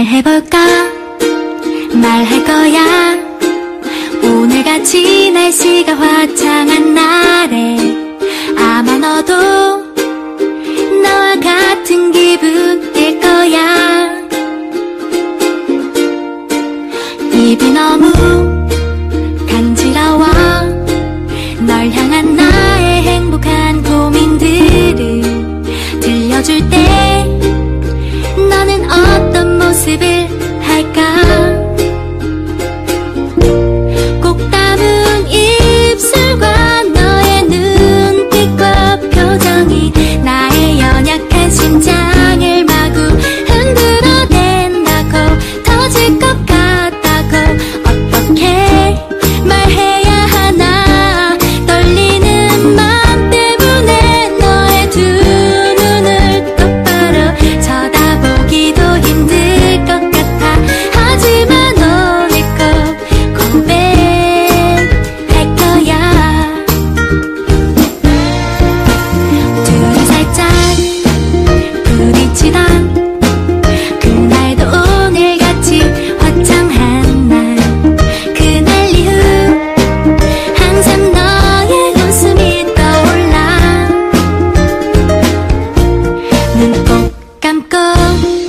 말해볼까? 말할 거야. 오늘같이 날씨가 화창한 날에 아마 너도 나와 같은 기분일 거야. 입이 너무 tam cơn